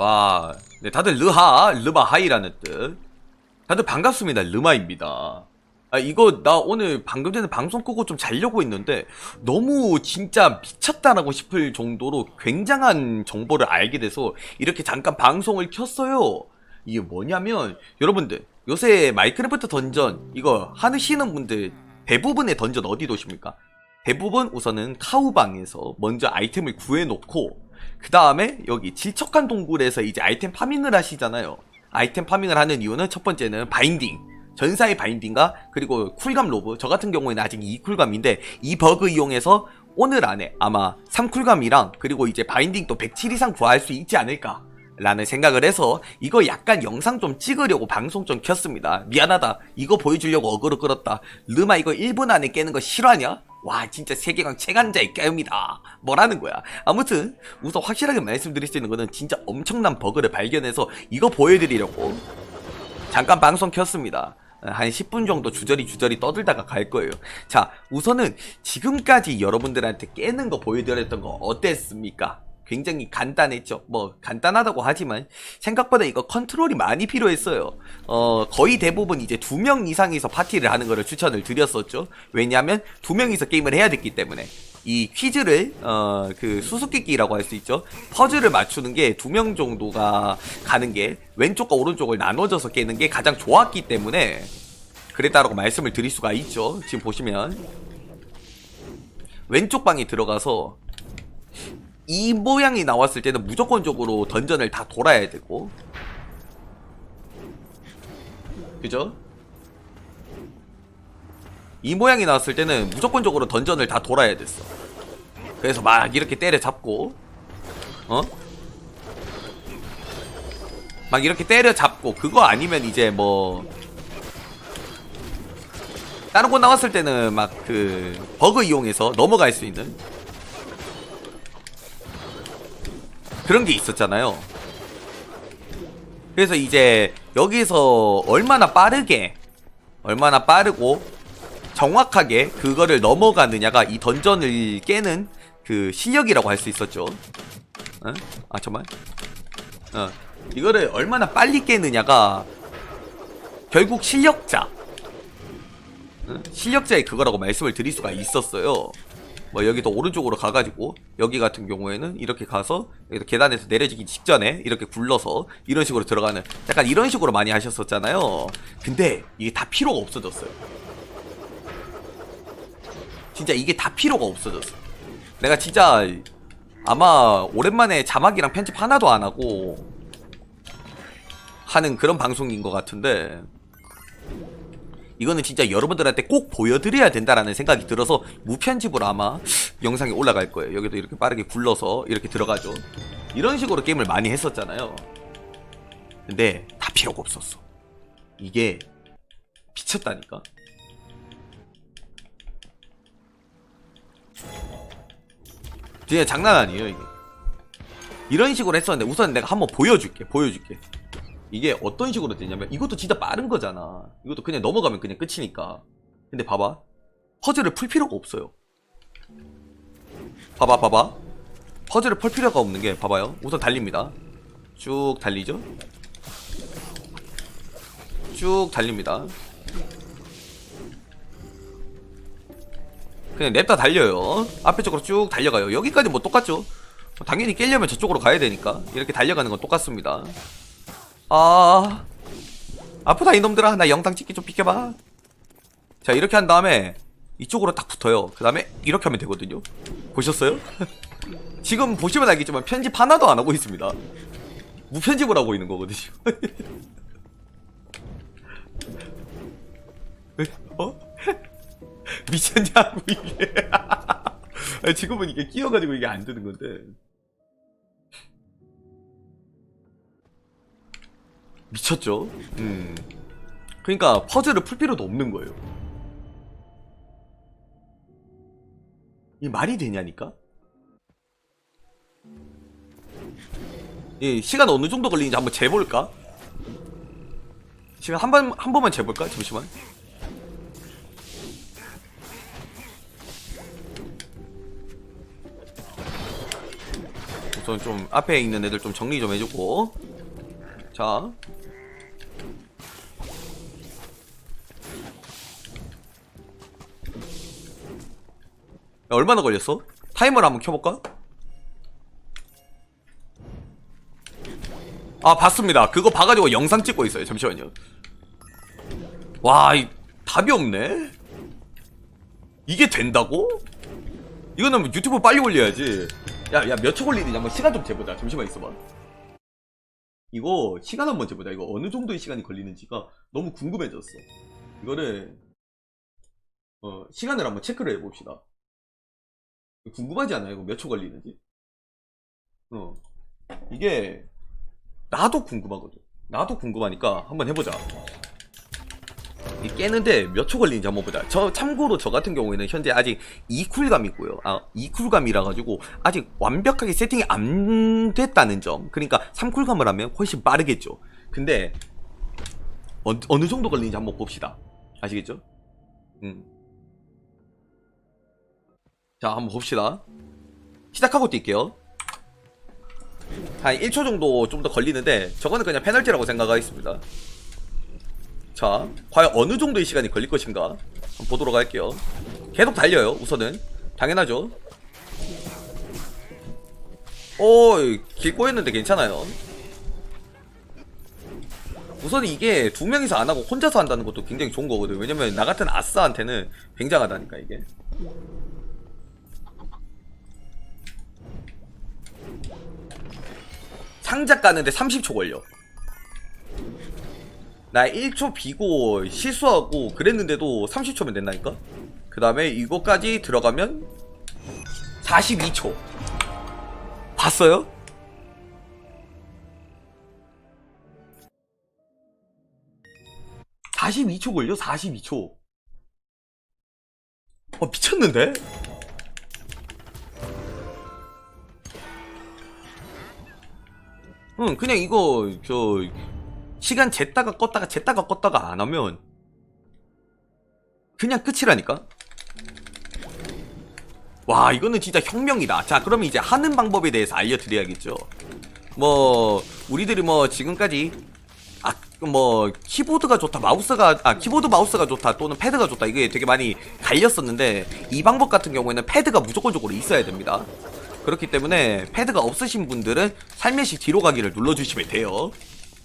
와, 네, 다들 르하, 르바하이라는 뜻. 다들 반갑습니다. 르마입니다. 아, 이거 나 오늘 방금 전에 방송 끄고 좀 자려고 했는데 너무 진짜 미쳤다라고 싶을 정도로 굉장한 정보를 알게 돼서 이렇게 잠깐 방송을 켰어요. 이게 뭐냐면 여러분들 요새 마이크래프트 던전 이거 하시는 분들 대부분의 던전 어디 도십니까? 대부분 우선은 카우방에서 먼저 아이템을 구해놓고 그 다음에 여기 질척한 동굴에서 이제 아이템 파밍을 하시잖아요. 아이템 파밍을 하는 이유는 첫 번째는 바인딩. 전사의 바인딩과 그리고 쿨감 로브. 저 같은 경우에는 아직 2쿨감인데 이 버그 이용해서 오늘 안에 아마 3쿨감이랑 그리고 이제 바인딩 또107 이상 구할 수 있지 않을까. 라는 생각을 해서 이거 약간 영상 좀 찍으려고 방송 좀 켰습니다. 미안하다. 이거 보여주려고 어그로 끌었다. 르마 이거 1분 안에 깨는 거 실화냐? 와 진짜 세계관 최강자의 깨움이다. 뭐라는 거야. 아무튼 우선 확실하게 말씀드릴 수 있는 거는 진짜 엄청난 버그를 발견해서 이거 보여드리려고 잠깐 방송 켰습니다. 한 10분 정도 주저리 주저리 떠들다가 갈 거예요. 자, 우선은 지금까지 여러분들한테 깨는 거 보여드렸던 거 어땠습니까? 굉장히 간단했죠. 뭐 간단하다고 하지만 생각보다 이거 컨트롤이 많이 필요했어요. 어 거의 대부분 이제 두 명 이상이서 파티를 하는 거를 추천을 드렸었죠. 왜냐하면 두 명이서 게임을 해야 됐기 때문에 이 퀴즈를 어 그 수수께끼라고 할 수 있죠. 퍼즐을 맞추는 게 두 명 정도가 가는 게 왼쪽과 오른쪽을 나눠져서 깨는 게 가장 좋았기 때문에 그랬다라고 말씀을 드릴 수가 있죠. 지금 보시면 왼쪽 방에 들어가서 이 모양이 나왔을 때는 무조건적으로 던전을 다 돌아야 되고 그죠? 이 모양이 나왔을 때는 무조건적으로 던전을 다 돌아야 됐어 그래서 막 이렇게 때려잡고 어? 막 이렇게 때려잡고 그거 아니면 이제 뭐 다른 곳 나왔을 때는 막 그 버그 이용해서 넘어갈 수 있는 그런 게 있었잖아요. 그래서 이제 여기서 얼마나 빠르게, 얼마나 빠르고 정확하게 그거를 넘어가느냐가 이 던전을 깨는 그 실력이라고 할 수 있었죠. 어? 아, 잠만. 어. 이거를 얼마나 빨리 깨느냐가 결국 실력자. 어? 실력자의 그거라고 말씀을 드릴 수가 있었어요. 뭐 여기도 오른쪽으로 가가지고 여기 같은 경우에는 이렇게 가서 여기도 계단에서 내려지기 직전에 이렇게 굴러서 이런 식으로 들어가는 약간 이런 식으로 많이 하셨었잖아요. 근데 이게 다 필요가 없어졌어요. 진짜 이게 다 필요가 없어졌어. 내가 진짜 아마 오랜만에 자막이랑 편집 하나도 안 하고 하는 그런 방송인 것 같은데 이거는 진짜 여러분들한테 꼭 보여드려야 된다라는 생각이 들어서 무편집으로 아마 영상이 올라갈 거예요. 여기도 이렇게 빠르게 굴러서 이렇게 들어가죠. 이런 식으로 게임을 많이 했었잖아요. 근데 다 필요가 없었어. 이게 미쳤다니까. 진짜 장난 아니에요 이게. 이런 식으로 했었는데 우선 내가 한번 보여줄게. 보여줄게. 이게 어떤 식으로 되냐면 이것도 진짜 빠른 거잖아. 이것도 그냥 넘어가면 그냥 끝이니까. 근데 봐봐. 퍼즐을 풀 필요가 없어요. 봐봐 봐봐. 퍼즐을 풀 필요가 없는 게 봐봐요. 우선 달립니다. 쭉 달리죠. 쭉 달립니다. 그냥 냅다 달려요. 앞에 쪽으로 쭉 달려가요. 여기까지 뭐 똑같죠? 당연히 깨려면 저쪽으로 가야 되니까 이렇게 달려가는 건 똑같습니다. 아 아프다 이놈들아 나 영상 찍기 좀 비켜봐. 자 이렇게 한 다음에 이쪽으로 딱 붙어요. 그 다음에 이렇게 하면 되거든요. 보셨어요? 지금 보시면 알겠지만 편집 하나도 안 하고 있습니다. 무편집을 하고 있는 거거든요. 어? 미쳤냐고 이게. 지금은 이게 끼어가지고 이게 안 되는 건데 미쳤죠? 음. 그러니까 퍼즐을 풀 필요도 없는 거예요. 이 말이 되냐니까? 이 시간 어느 정도 걸리는지 한번 재볼까? 시간 한 번, 한 번만 재볼까? 잠시만. 우선 우선 좀 앞에 있는 애들 좀 정리 좀 해주고 자. 야, 얼마나 걸렸어? 타이머를 한번 켜볼까? 아 봤습니다. 그거 봐가지고 영상 찍고 있어요. 잠시만요. 와 이, 답이 없네. 이게 된다고? 이거는 뭐 유튜브 빨리 올려야지. 야야 몇 초 걸리는지 한번 시간 좀 재보자. 잠시만 있어봐 이거 시간 한번 재보자. 이거 어느 정도의 시간이 걸리는지가 너무 궁금해졌어. 이거를 어 시간을 한번 체크를 해봅시다. 궁금하지 않아요? 이거 몇 초 걸리는지? 어. 이게 나도 궁금하거든. 나도 궁금하니까 한번 해보자. 이 깨는데 몇 초 걸리는지 한번 보자. 저 참고로 저 같은 경우에는 현재 아직 2쿨감이고요. 아, 2쿨감이라 가지고 아직 완벽하게 세팅이 안 됐다는 점. 그러니까 3쿨감을 하면 훨씬 빠르겠죠. 근데 어, 어느 정도 걸리는지 한번 봅시다. 아시겠죠? 음. 자, 한번 봅시다. 시작하고 뛸게요. 한 1초 정도 좀 더 걸리는데 저거는 그냥 페널티라고 생각하겠습니다. 자, 과연 어느 정도의 시간이 걸릴 것인가? 보도록 할게요. 계속 달려요, 우선은. 당연하죠. 오, 길 꼬였는데 괜찮아요. 우선 이게 두 명이서 안 하고 혼자서 한다는 것도 굉장히 좋은 거거든. 왜냐면 나 같은 아싸한테는 굉장하다니까, 이게. 상자 까는데 30초 걸려. 나 1초 비고 실수하고 그랬는데도 30초면 된다니까? 그 다음에 이거까지 들어가면 42초. 봤어요? (42초) 걸려 (42초) 어 미쳤는데? 응 그냥 이거 저 시간 쟀다가 껐다가 쟀다가 껐다가 안 하면 그냥 끝이라니까? 와 이거는 진짜 혁명이다. 자 그러면 이제 하는 방법에 대해서 알려드려야겠죠? 뭐 우리들이 뭐 지금까지 아 뭐 키보드가 좋다 마우스가 아 키보드 마우스가 좋다 또는 패드가 좋다 이게 되게 많이 갈렸었는데 이 방법 같은 경우에는 패드가 무조건적으로 있어야 됩니다. 그렇기 때문에 패드가 없으신 분들은 살며시 뒤로 가기를 눌러주시면 돼요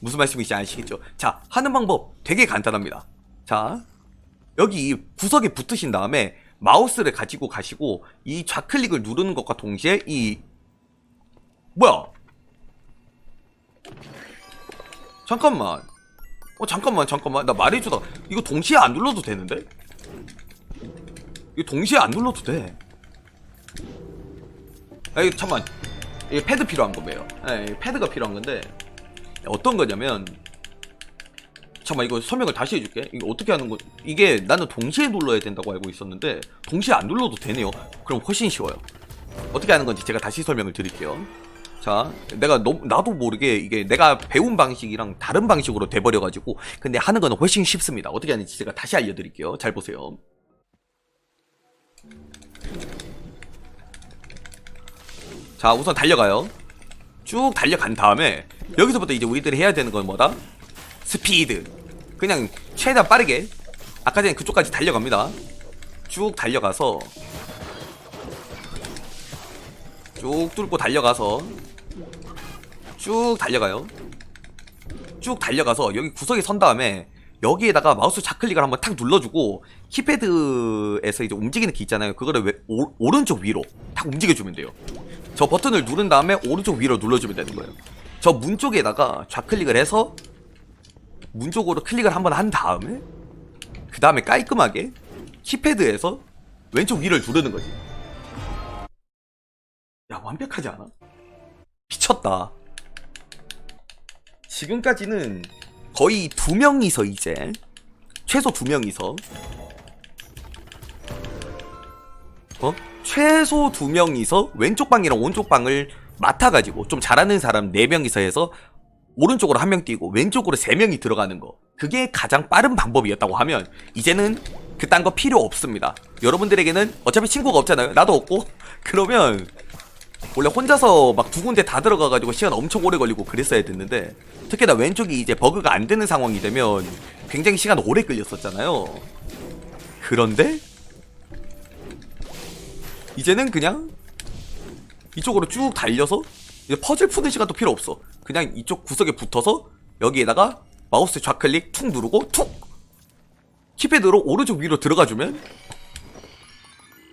무슨 말씀인지 아시겠죠? 자, 하는 방법 되게 간단합니다. 자, 여기 이 구석에 붙으신 다음에 마우스를 가지고 가시고 이 좌클릭을 누르는 것과 동시에 이 뭐야? 잠깐만. 어 잠깐만 잠깐만 나 말해주다 이거 동시에 안 눌러도 되는데? 이거 동시에 안 눌러도 돼. 아 이거 잠만. 이게 패드 필요한 거예요. 네, 패드가 필요한 건데 어떤 거냐면 잠깐만 이거 설명을 다시 해줄게. 이거 어떻게 하는 거 이게 나는 동시에 눌러야 된다고 알고 있었는데 동시에 안 눌러도 되네요. 그럼 훨씬 쉬워요. 어떻게 하는 건지 제가 다시 설명을 드릴게요. 자 내가 너무 나도 모르게 이게 내가 배운 방식이랑 다른 방식으로 돼버려 가지고 근데 하는 거는 훨씬 쉽습니다. 어떻게 하는지 제가 다시 알려드릴게요. 잘 보세요. 자 우선 달려가요 쭉 달려간 다음에 여기서부터 이제 우리들이 해야 되는 건 뭐다? 스피드. 그냥 최대한 빠르게 아까 전에 그쪽까지 달려갑니다. 쭉 달려가서 쭉 뚫고 달려가서 쭉 달려가요. 쭉 달려가서 여기 구석에 선 다음에 여기에다가 마우스 좌클릭을 한번 탁 눌러주고 키패드에서 이제 움직이는 키 있잖아요. 그거를 왜, 오, 오른쪽 위로 탁 움직여주면 돼요 저 버튼을 누른 다음에 오른쪽 위로 눌러주면 되는 거예요. 저 문 쪽에다가 좌클릭을 해서 문 쪽으로 클릭을 한번 한 다음에 그 다음에 깔끔하게 키패드에서 왼쪽 위를 누르는 거지. 야 완벽하지 않아? 미쳤다. 지금까지는 거의 두 명이서 이제. 최소 두 명이서 어? 최소 두 명이서 왼쪽 방이랑 오른쪽 방을 맡아가지고 좀 잘하는 사람 네 명이서 해서 오른쪽으로 한 명 뛰고 왼쪽으로 세 명이 들어가는 거 그게 가장 빠른 방법이었다고 하면 이제는 그딴 거 필요 없습니다 여러분들에게는 어차피 친구가 없잖아요 나도 없고 그러면 원래 혼자서 막 두 군데 다 들어가가지고 시간 엄청 오래 걸리고 그랬어야 됐는데 특히나 왼쪽이 이제 버그가 안 되는 상황이 되면 굉장히 시간 오래 끌렸었잖아요. 그런데 이제는 그냥 이쪽으로 쭉 달려서 이제 퍼즐 푸는 시간도 필요 없어. 그냥 이쪽 구석에 붙어서 여기에다가 마우스 좌클릭 툭 누르고 툭 키패드로 오른쪽 위로 들어가주면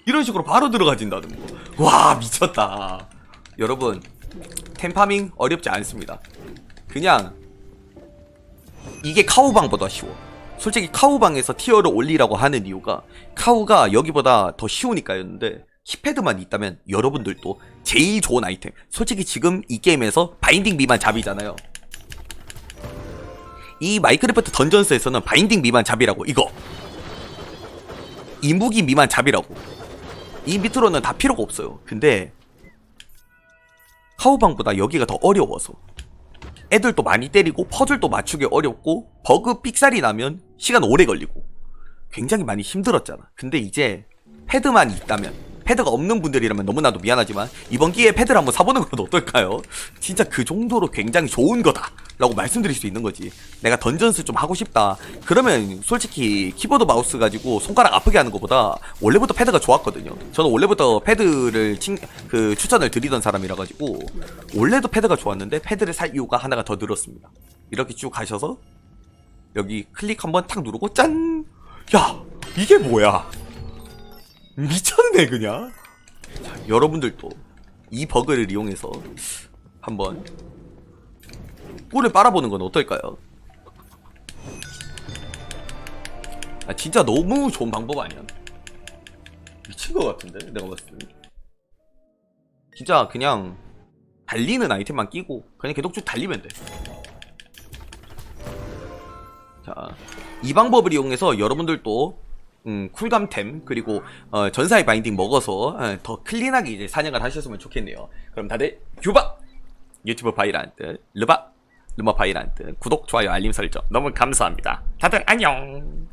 이런 식으로 바로 들어가진다는 거. 와 미쳤다. 여러분 템파밍 어렵지 않습니다. 그냥 이게 카우방보다 쉬워. 솔직히 카우방에서 티어를 올리라고 하는 이유가 카우가 여기보다 더 쉬우니까였는데 키패드만 있다면 여러분들도 제일 좋은 아이템. 솔직히 지금 이 게임에서 바인딩 미만 잡이잖아요. 이 마이크래프트 던전스에서는 바인딩 미만 잡이라고 이거. 이 무기 미만 잡이라고. 이 밑으로는 다 필요가 없어요. 근데 카우방보다 여기가 더 어려워서 애들도 많이 때리고 퍼즐도 맞추기 어렵고 버그 삑살이 나면 시간 오래 걸리고 굉장히 많이 힘들었잖아. 근데 이제 패드만 있다면 패드가 없는 분들이라면 너무나도 미안하지만 이번 기회에 패드를 한번 사보는 건 어떨까요? 진짜 그 정도로 굉장히 좋은 거다 라고 말씀드릴 수 있는 거지. 내가 던전스 좀 하고 싶다. 그러면 솔직히 키보드 마우스 가지고 손가락 아프게 하는 것보다 원래부터 패드가 좋았거든요. 저는 원래부터 패드를 칭, 그 추천을 드리던 사람이라 가지고 원래도 패드가 좋았는데 패드를 살 이유가 하나가 더 늘었습니다. 이렇게 쭉 가셔서 여기 클릭 한번 탁 누르고 짠! 야 이게 뭐야 미쳤네 그냥 자, 여러분들도 이 버그를 이용해서 한번 꿀을 빨아보는 건 어떨까요? 아 진짜 너무 좋은 방법 아니야? 미친 것 같은데 내가 봤을 때 진짜 그냥 달리는 아이템만 끼고 그냥 계속 쭉 달리면 돼. 자, 이 방법을 이용해서 여러분들도 음, 쿨감템 그리고 어, 전사의 바인딩 먹어서 어, 더 클린하게 이제 사냥을 하셨으면 좋겠네요. 그럼 다들 규바 유튜브 바이란트 르바 르마 바이란트 구독 좋아요 알림 설정 너무 감사합니다. 다들 안녕.